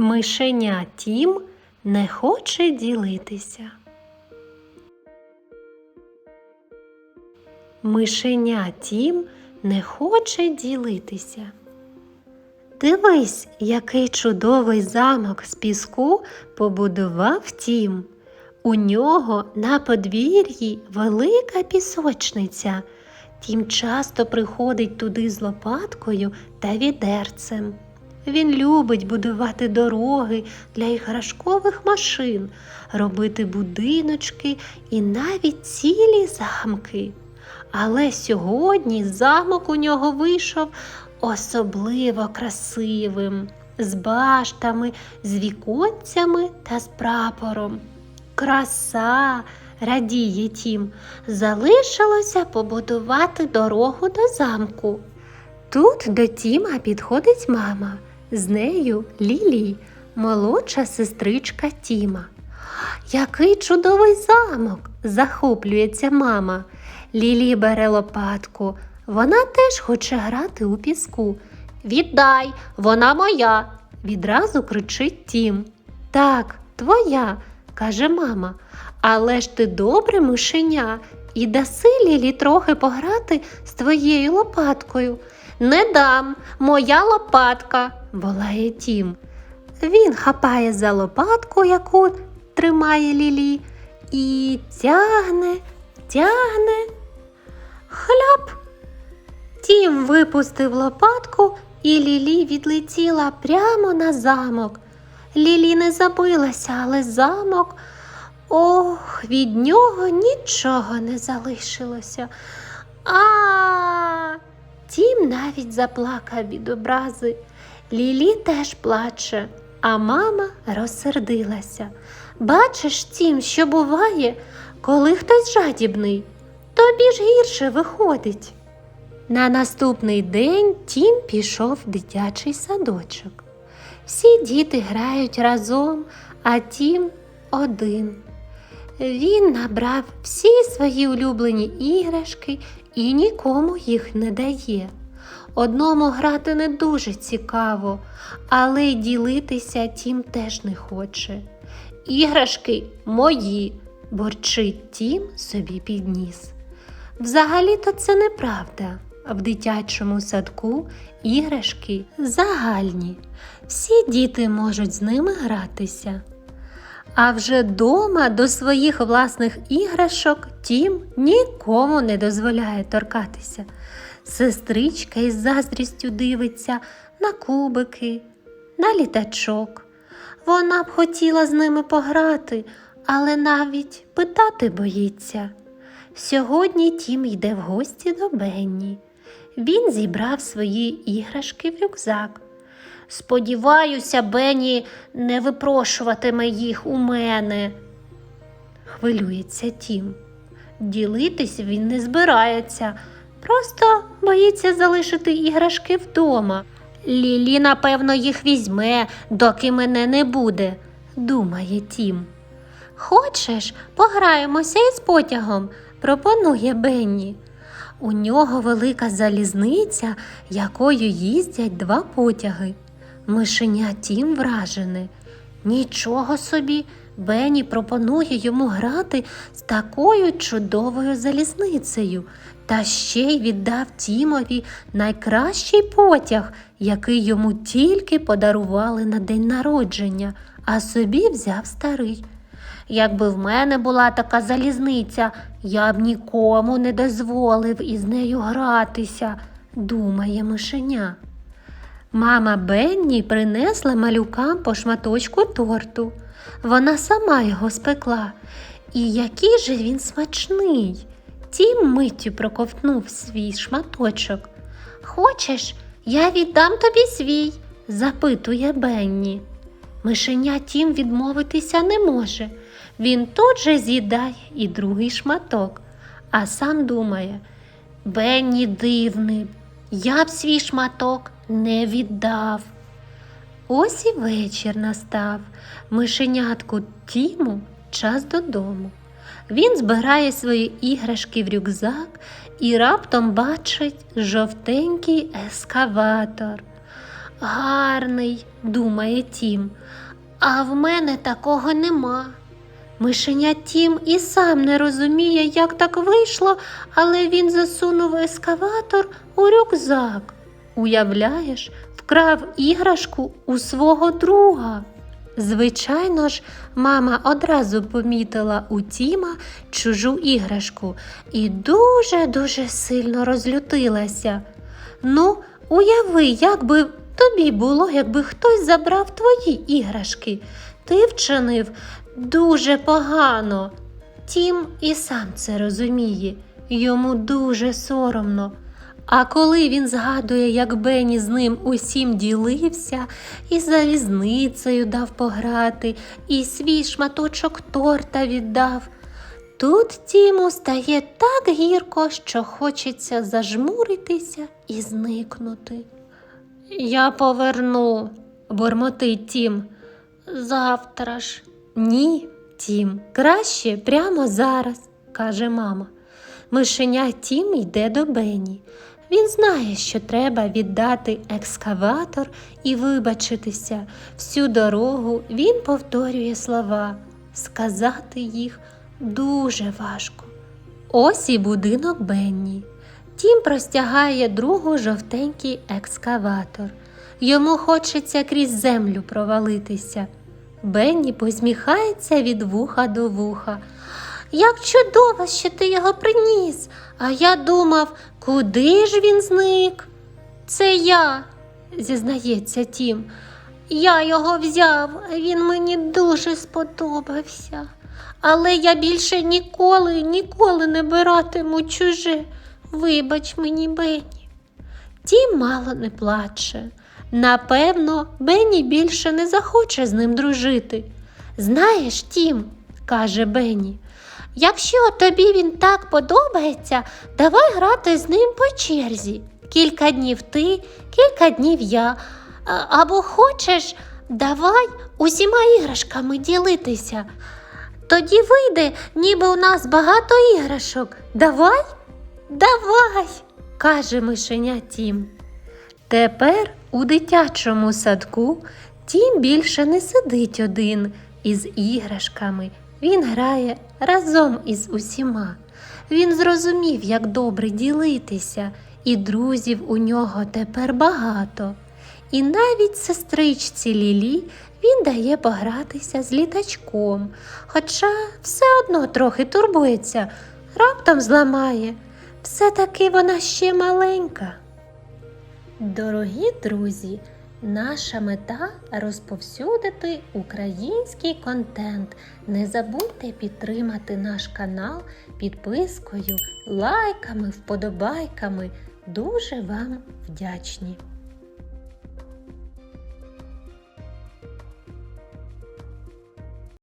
Мишеня Тім не хоче ділитися. Мишеня Тім не хоче ділитися. Дивись, який чудовий замок з піску побудував Тім. У нього на подвір'ї велика пісочниця. Тім часто приходить туди з лопаткою та відерцем. Він любить будувати дороги для іграшкових машин, робити будиночки і навіть цілі замки. Але сьогодні замок у нього вийшов особливо красивим, з баштами, з віконцями та з прапором. Краса, радіє тім, залишилося побудувати дорогу до замку. Тут до Тіма підходить мама, з нею Лілі, молодша сестричка Тіма. Який чудовий замок! захоплюється мама. Лілі бере лопатку. Вона теж хоче грати у піску. Віддай, вона моя, відразу кричить Тім. Так, твоя, каже мама. Але ж ти добре мишеня і даси Лілі трохи пограти з твоєю лопаткою. Не дам, моя лопатка, волає Тім. Він хапає за лопатку, яку тримає Лілі, і тягне, тягне. Хляп. Тім випустив лопатку, і Лілі відлетіла прямо на замок. Лілі не забилася, але замок. Ох, від нього нічого не залишилося. А Тім навіть заплакав від образи. Лілі теж плаче, а мама розсердилася. Бачиш, Тім, що буває, коли хтось жадібний, тобі ж гірше виходить. На наступний день Тім пішов в дитячий садочок. Всі діти грають разом, а Тім один. Він набрав всі свої улюблені іграшки і нікому їх не дає. Одному грати не дуже цікаво, але й ділитися тім теж не хоче. Іграшки мої, борчить тім собі підніс. Взагалі-то це неправда. В дитячому садку іграшки загальні. Всі діти можуть з ними гратися. А вже дома до своїх власних іграшок тім нікому не дозволяє торкатися. Сестричка із заздрістю дивиться на кубики, на літачок. Вона б хотіла з ними пограти, але навіть питати боїться. Сьогодні Тім йде в гості до Бенні. Він зібрав свої іграшки в рюкзак. Сподіваюся, Бенні не випрошуватиме їх у мене, хвилюється Тім. Ділитись він не збирається, просто боїться залишити іграшки вдома. Лілі, напевно, їх візьме, доки мене не буде, думає Тім. Хочеш, пограємося із потягом, пропонує Бенні. У нього велика залізниця, якою їздять два потяги. Мишеня тім вражене. Нічого собі, Бенні пропонує йому грати з такою чудовою залізницею, та ще й віддав Тімові найкращий потяг, який йому тільки подарували на день народження, а собі взяв старий. Якби в мене була така залізниця, я б нікому не дозволив із нею гратися, думає мишеня. Мама Бенні принесла малюкам по шматочку торту. Вона сама його спекла. І який же він смачний. Тім миттю проковтнув свій шматочок. Хочеш, я віддам тобі свій? запитує Бенні. Мишеня тім відмовитися не може. Він тут же з'їдає і другий шматок, а сам думає Бенні дивний, я б свій шматок не віддав. Ось і вечір настав. Мишенятку Тіму час додому. Він збирає свої іграшки в рюкзак і раптом бачить жовтенький ескаватор. гарний, думає Тім. А в мене такого нема. Мишеня Тім і сам не розуміє, як так вийшло, але він засунув ескаватор у рюкзак. Уявляєш, вкрав іграшку у свого друга. Звичайно ж, мама одразу помітила у Тіма чужу іграшку і дуже-дуже сильно розлютилася. Ну, уяви, як би тобі було, якби хтось забрав твої іграшки. Ти вчинив дуже погано. Тім і сам це розуміє, йому дуже соромно. А коли він згадує, як Бені з ним усім ділився, і залізницею дав пограти, і свій шматочок торта віддав, тут Тіму стає так гірко, що хочеться зажмуритися і зникнути. Я поверну, бурмотить Тім. Завтра ж. Ні, Тім, краще прямо зараз, каже мама. Мишеня Тім йде до Бені. Він знає, що треба віддати екскаватор і вибачитися. Всю дорогу він повторює слова. Сказати їх дуже важко. Ось і будинок Бенні. Тім простягає другу жовтенький екскаватор. Йому хочеться крізь землю провалитися. Бенні посміхається від вуха до вуха. Як чудово, що ти його приніс. А я думав, куди ж він зник? Це я, зізнається Тім. Я його взяв, він мені дуже сподобався. Але я більше ніколи, ніколи не биратиму чуже. Вибач мені, Бенні. Тім мало не плаче. Напевно, Бенні більше не захоче з ним дружити. Знаєш, Тім, каже Бенні, якщо тобі він так подобається, давай грати з ним по черзі. Кілька днів ти, кілька днів я. Або хочеш, давай усіма іграшками ділитися. Тоді вийде, ніби у нас багато іграшок. Давай? Давай, каже мишеня Тім. Тепер у дитячому садку Тім більше не сидить один із іграшками. Він грає разом із усіма. Він зрозумів, як добре ділитися, і друзів у нього тепер багато. І навіть сестричці Лілі він дає погратися з літачком, хоча все одно трохи турбується, раптом зламає. Все-таки вона ще маленька. Дорогі друзі, наша мета розповсюдити український контент. Не забудьте підтримати наш канал підпискою, лайками, вподобайками. Дуже вам вдячні!